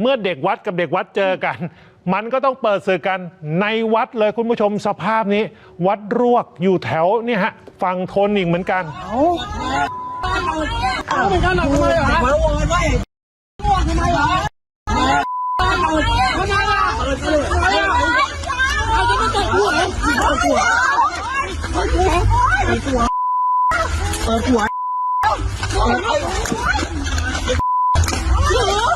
เมื่อเด็กวัดกับเด็กวัดเจอกัน มันก็ต้องเปิดสื่อกันในวัดเลยคุณผู้ชมสภาพนี้ วัดรวกอยู่แถวเนี่ยฮะฝั่งโทนอีกเหมือนกันดู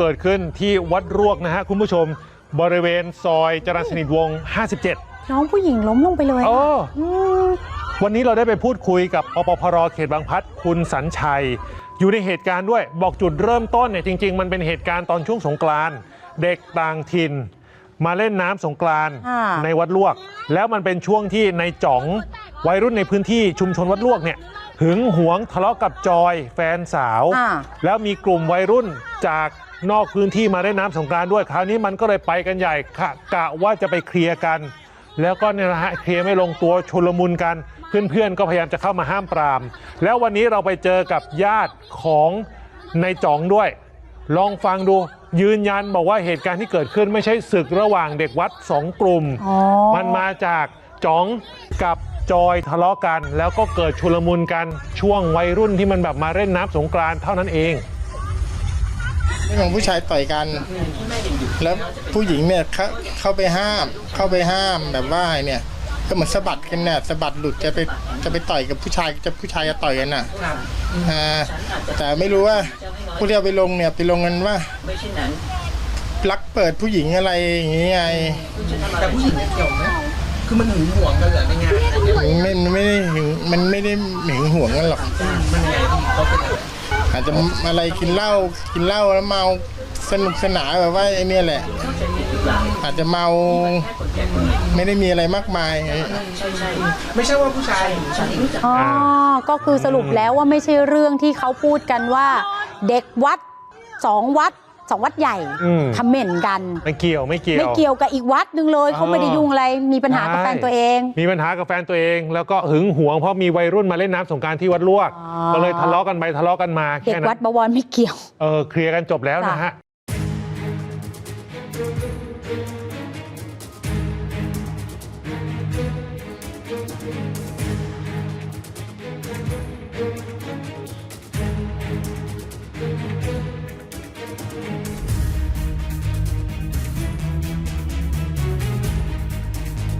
เกิดขึ้นที่วัดรวกนะฮะคุณผู้ชม บริเวณซอยจรัญสนิทวงศ์57 น้องผู้หญิงล้มลงไปเลยโอ้อืมวันนี้เราได้ไปพูดคุยกับอปพรเขตบางพลัดคุณสัญชัย อยู่ในเหตุการณ์ด้วยบอกจุดเริ่มต้นเนี่ยจริง ๆ มันเป็นเหตุการณ์ตอนช่วงสงกรานต์เด็กต่างถิ่น มาเล่นน้ำสงกรานต์ค่ะในวัดลวก แล้วมันเป็นช่วงที่ในจ๋องวัยรุ่นในพื้นที่ชุมชนวัดลวกเนี่ยหึงหวงทะเลาะกับจอยแฟนสาว อ่า แล้วมีกลุ่มวัยรุ่นจาก นอกพื้นที่มาเล่นน้ำสงกรานต์ด้วย คราวนี้มันก็เลยไปกันใหญ่กะกะว่าจะไปเคลียร์กัน แล้วก็เนี่ยนะฮะเคลียร์ไม่ลงตัวชุลมุนกัน เพื่อนๆ ก็พยายามจะเข้ามาห้ามปราม แล้ววันนี้เราไปเจอกับญาติของในจ๋องด้วย ลองฟังดูยืนยันบอกว่าเหตุการณ์ที่เกิดขึ้นไม่ใช่ศึกระหว่างเด็กวัดสองกลุ่ม อ๋อ มันมาจากจ๋องกับจอยทะเลาะกัน แล้วก็เกิดชุลมุนกันช่วงวัยรุ่นที่มันแบบมาเล่นน้ำสงกรานต์เท่านั้นเอง เรื่องของผู้ชายต่อยกัน แล้วผู้หญิงเนี่ยเข้าเข้าไปห้าม เข้าไปห้ามแบบว่าเนี่ย ก็เหมือนสะบัดกันน่ะสะบัดหลุดจะไปจะไปต่อยกับผู้ชายจะผู้ชายจะต่อยกันน่ะอ่าแต่ไม่รู้ว่าผู้ที่เอาไปลงเนี่ยไปลงกันว่ารักเปิดผู้หญิงอะไรอย่างงี้ไงแต่ผู้หญิงเนี่ยเกี่ยวไหมคือมันหึงหวงกันเหรอในงานอะไรเนี่ยไม่ไม่ อาจจะอะไรกินเหล้ากินเหล้าแล้วเมาสนุกสนานแบบว่าไอ้เนี่ยแหละ อาจจะเมาไม่ได้มีอะไรมากมายไม่ใช่ว่าผู้ชายหึงฉันอ๋อก็คือสรุปแล้วว่าไม่ใช่เรื่องที่เขาพูดกันว่า เด็กวัดสองวัด สองวัดใหญ่อืมคอมเมนต์กัน ไม่เกี่ยวไม่เกี่ยว ไม่เกี่ยวกับอีกวัดหนึ่งเลยเขาไม่ได้ยุ่งอะไรมีปัญหากับแฟนตัวเอง มีปัญหากับแฟนตัวเอง แล้วก็หึงหวงเพราะมีวัยรุ่นมาเล่นน้ำสงกรารที่วัดลวก อ๋อ ก็เลยทะเลาะกันไปทะเลาะกันมาเด็กแค่นั้วัดนบวรไม่เกี่ยว เออเคลียร์กันจบแล้วนะจ้ะฮะ